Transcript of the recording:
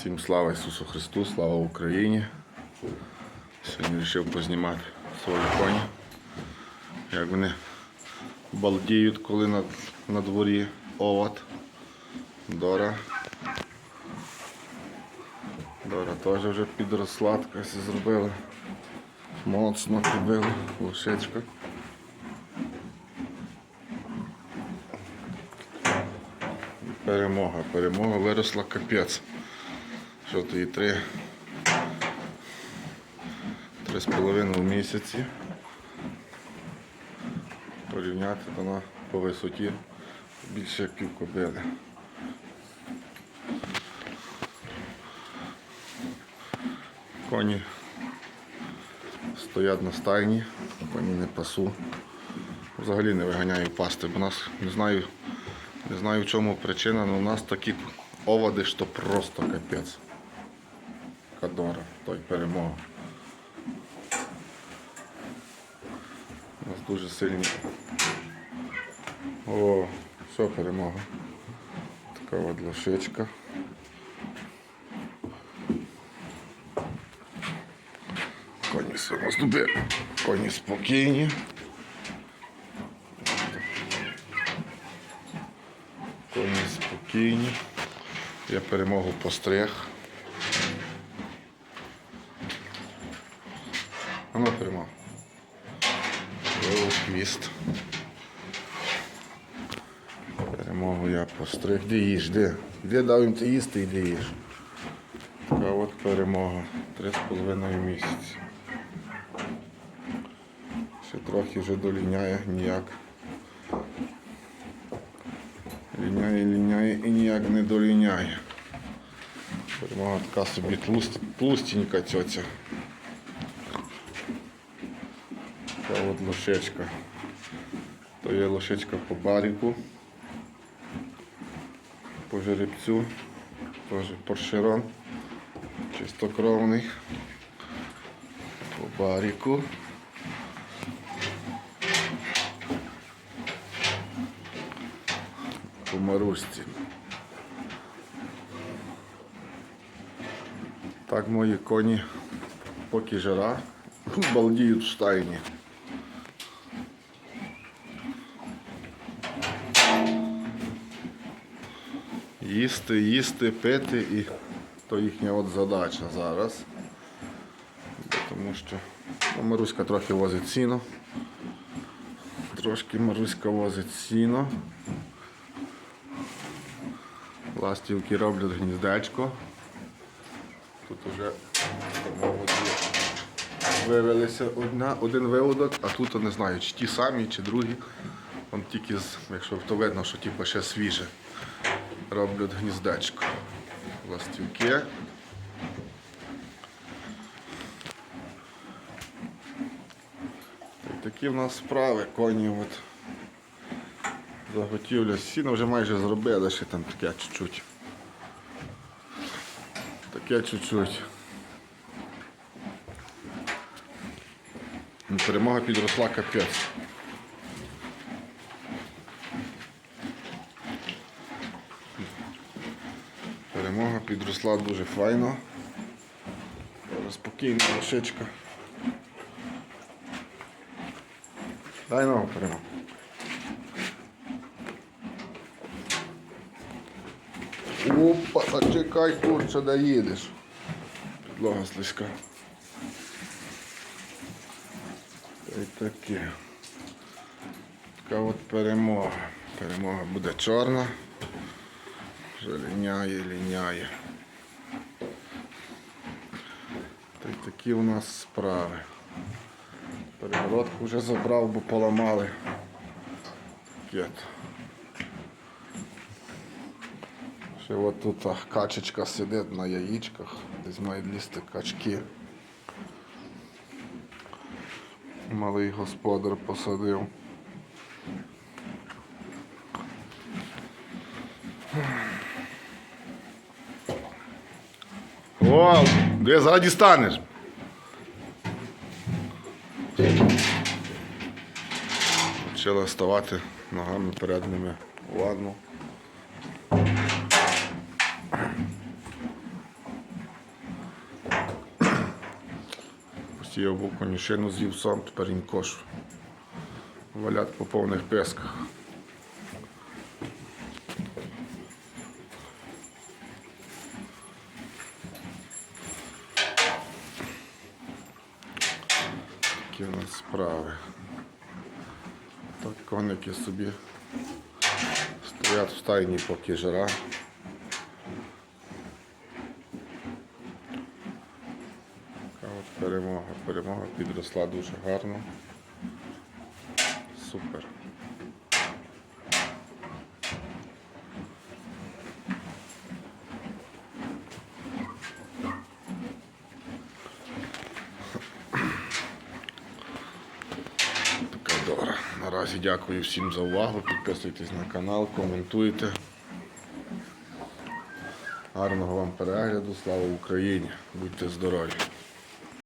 Всім слава Ісусу Христу, слава Україні. Сьогодні вирішив познімати свої коні. Як вони балдіють, коли на, на дворі овод. Дора. Дора теж вже підросла, така зробила. Моцно побила лошечка. Перемога, перемога виросла капець. Що то і три, три з половиною місяці. Порівняти вона по висоті більше як пів кобили. Коні стоять на стайні, коні не пасу. Взагалі не виганяю пасти, бо нас не знаю, не знаю в чому причина, але у нас такі оводи, що просто капець. Кадора, той перемога. У нас дуже сильні. О, все перемога. Така от лошечка. Коні самоступи, коні спокійні. Коні спокійні. Я перемогу постриг. Воно. Вилив хвіст. Перемогу я постриг. Де їж, де? Де дав їм ти їсти і де їж. Така от перемога. Три з половиною місяці. Ще трохи вже доліняє ніяк. Ліняє, ліняє і ніяк не доліняє. Перемога така собі тлуст, тлустенька цьоця. Така от лошечка. То є лошечка по баріку, по жеребцю, теж поршерон, чистокровний, по баріку. По марусці. Так мої коні, поки жара, балдіють в стайні. Їсти, їсти, пити і то їхня от задача зараз. Тому що ну, Маруська трохи возить сіно. Трошки Маруська возить сіно. Ластівки роблять гніздечко. Тут вже вивелися одна, один виводок, а тут не знаю, чи ті самі, чи другі. Вон тільки, якщо то видно, що типу, ще свіже. Роблять гніздечко. Ластівки. Такі в нас справи, коні от. Заготівля сіна вже майже зробили, ще там таке чуть-чуть. Таке чуть-чуть. Ну, Перемога підросла капець. Перемога підросла дуже файно. Спокійна лошечка. Дай ногу перемогу. Опа, зачекай, курче, де їдеш. Підлога слизька. Та й таке. Така от перемога. Перемога буде чорна. Вже ліняє, ліняє. Та й такі у нас справи. Перегородку вже забрав, бо поламали. Кет. Ще от тут качечка сидить на яєчках, десь мають лізти качки. Малий господар посадив. О, Ну, Де зараз станеш? Почала ставати ногами передними. Ладно. Постіяв окунь, ще з'їв сам, тепер їм кошу. Валять по повних песках. Такі у нас справи. Так коники собі стоять в стайні поки жара. Така от перемога. Перемога підросла дуже гарно. Супер. Добра. Наразі дякую всім за увагу. Підписуйтесь на канал, коментуйте. Гарного вам перегляду. Слава Україні! Будьте здорові!